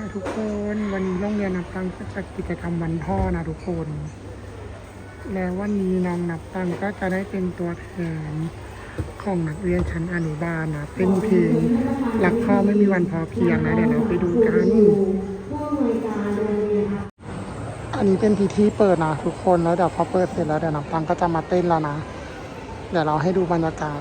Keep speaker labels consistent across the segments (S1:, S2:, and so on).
S1: ค่ะทุกคนวันนี้โรงเรียนนับตังก็จัดกิจกรรมวันพ่อนะทุกคน แล้ววันนี้น้องนับตังก็จะได้เป็นตัวแทนของนักเรียนชั้นอนุบาลนะเป็นเพลงรักพ่อไม่มีวันพอเพียงนะเดี๋ยวเราไปดูกันอันนี้เป็นพิธีเปิดนะทุกคนแล้วเดี๋ยวพอเปิดเสร็จแล้วเดี๋ยวนับตังก็จะมาเต้นแล้วนะ เดี๋ยวเราให้ดูบรรยากาศ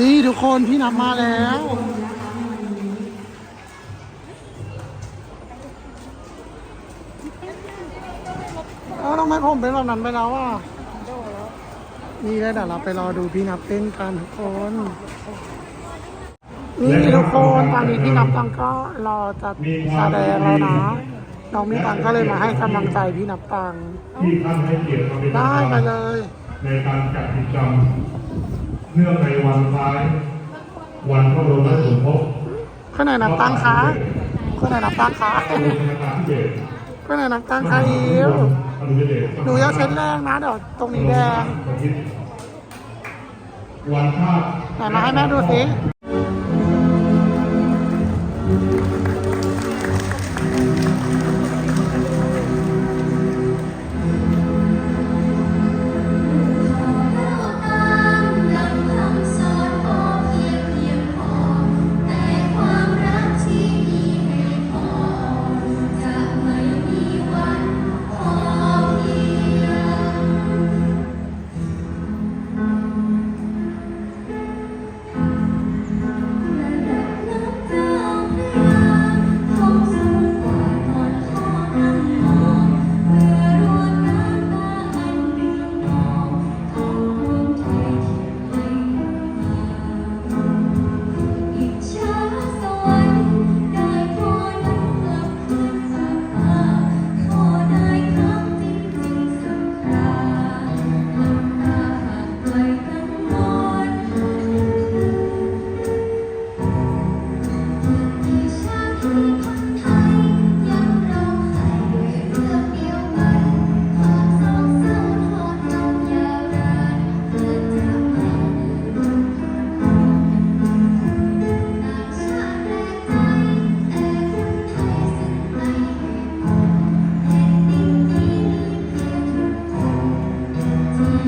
S1: นี่ทุกคนพี่นับมาแล้ว เอ้าทำไมผมเป็นแบบนั้นไปแล้วอะนี่แล้วเดี๋ยวเราไปรอดูพี่นับเต้นกันทุกคน นี่ทุกคนตอนนี้พี่นับตังก็รอจะแสดงแล้วนะน้องมีตังก็เลยมาให้กำลังใจพี่นับตัง
S2: ที่ท่านให้เกียรติมาเป็น
S1: ได้ไปเลย
S2: ในการจัดกิจกรรม เนื่องในวันคล้าย วันพระบรมสมภพ
S1: คนไหนนับตังคะคนไหนนับตังคะ
S2: พระบรมนาถที่เบศ
S1: คนไหนนับตังคะอิว
S2: อนุเดช
S1: หนูอยากเช็ดแรงนะเดี๋ยวตรงนี้แดง
S2: วันชาติ
S1: ไหนมาให้แม่ดูสิ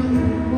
S3: Música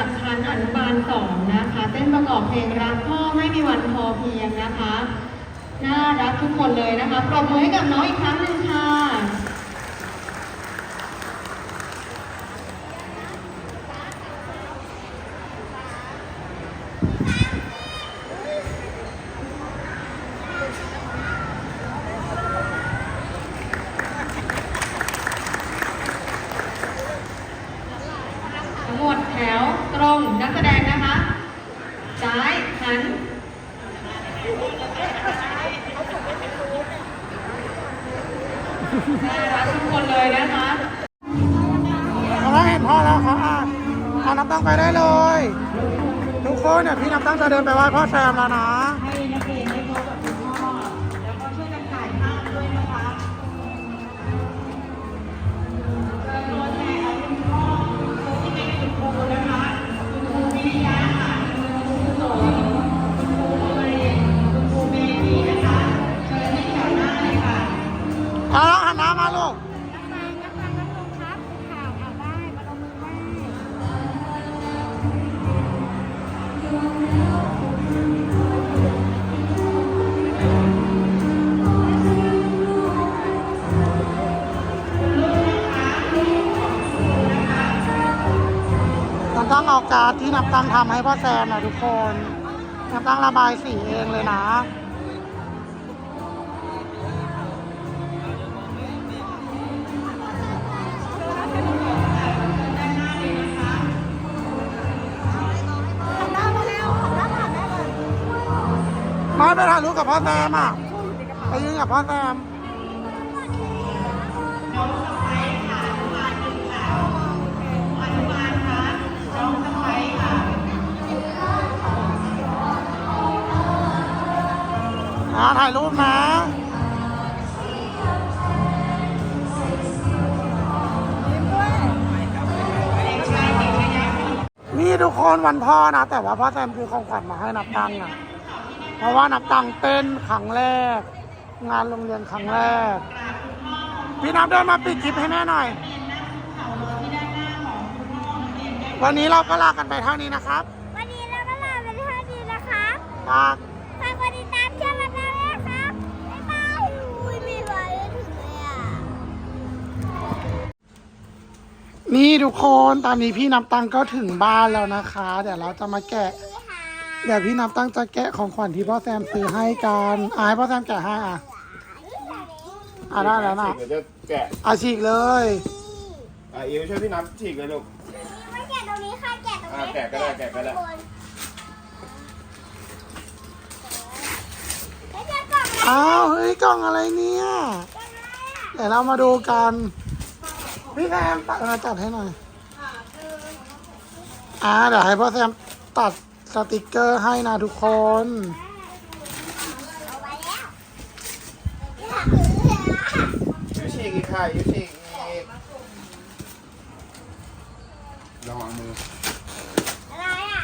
S3: ดับชั้นอนุบาลสองนะคะ เต้นประกอบเพลงรักพ่อไม่มีวันพอเพียงนะคะ น่ารักทุกคนเลยนะคะ ปรบมือให้กับน้องอีกครั้งหนึ่งค่ะ ทั้งหมดแถวตรงนักแสดงนะคะ ซ้ายหัน น่ารักทุกคน เลยนะคะ
S1: เราเห็นพ่อแล้วครับอะเอานับตั้งไปได้เลย ทุกคนเนี่ยพี่นับตั้งจะเดินไปไหว้พ่อแซมแล้วนะ
S3: การ์
S1: ดที่นับตั้งทำให้พ่อแซมนะทุกคน นับตั้งระบายสีเองเลยนะมาไปถ่ายรูปกับพ่อแซมอะ ไปยืนกับพ่อแซม ถ่ายรูปนะนี่ทุกคนวันพ่อนะ แต่ว่าพ่อแซมคือของขวัญมาให้นับตังค์นะเพราะว่านับตังค์เป็นครั้งแรก งานโรงเรียนครั้งแรก พี่นับเดินมาปิดคลิปให้แม่หน่อย วันนี้เราก็ลากันไปเท่านี้นะครับ
S4: วันนี้เราก็ลาไปเท่านี้นะครับ
S1: ฝาก
S4: ฝากก
S1: นี่ทุกคนตอนนี้พี่นับตังค์ก็ถึงบ้านแล้วนะคะ เดี๋ยวเราจะมาแกะ
S4: นี่ค่ะ
S1: เดี๋ยวพี่นับตั้งจะแกะของขวัญที่พ่อแซมซื้อให้กันอะให้พ่อแซมแกะให้อะอะได้แล้วนะ
S5: เดี๋ยวจะแกะ
S1: อะฉีกเลย
S5: อะอิวช่วยพี่นับฉีกเลยลูก
S4: ไม่แกะตรงนี้ค่ะแกะตรงนี้
S5: อะแกะก็ได้แกะก็ได้
S4: ทุคนไม่แกะกล่องอะไร
S1: อ้าวเฮ้ยกล่องอะไรเนี่ย เดี๋ยวเรามาดูกัน พี่แซมตัดมาจัดให้หน่อยอ่าเดี๋ยวให้พ่อแซมตัดสติกเกอร์ให้นะทุกคน
S4: เอาไว้แล้ว
S5: อิวฉีกอีกค่ะอิวฉีกอีกระวังมือ
S4: อะไรอะ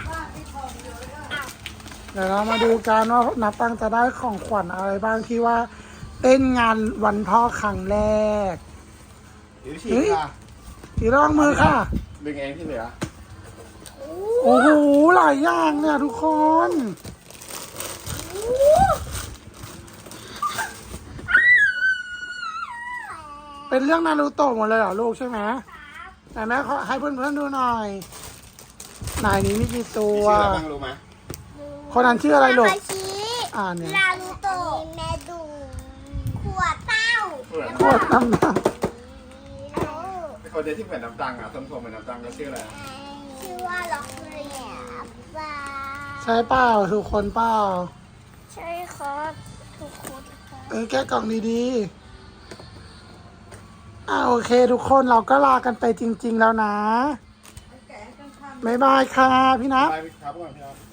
S1: เดี๋ยวเรามาดูกันว่านับตังจะได้ของขวัญอะไรบ้างที่ว่าเต้นงานวันพ่อครั้งแรก
S5: อิวฉีกค่ะ
S1: ทีระวังมือค่ะ
S5: ดึงเองที่เหลือ
S1: โอ้โห หลายอย่างเนี่ยทุกคน เป็นเรื่องนารูโตะหมดเลยเหรอลูกใช่ไหมแต่แม่ขอให้เพื่อนๆดูหน่อยไหนนี้มีกี่ตัว
S5: ชื่ออะไรบ้างรู้ไหม
S1: คนนั้นชื่ออะไรลูก
S4: นาคาชิ
S1: อ่านเนี่ย
S4: นารูโตะแมดู ขวดเต้า
S5: เพื่อน
S1: โคตรน้ำหนัก
S5: คนเดียวที่เหมือนน้ำตังอะส้มๆเหมือนน้ำตังก็ชื่ออะไรอะ
S4: ชื่อว่าล็อกเรียบา
S1: ใช่เปล่าทุกคนเปล่า
S4: ใช่ครับทุกคนครับ
S1: เออแก้กล่องดีๆอ่าโอเค ทุกคนเราก็ลากันไปจริง ๆ แล้วนะบ๊ายบายค่ะพี่นับ
S5: ไปครับก่อนพี่นับ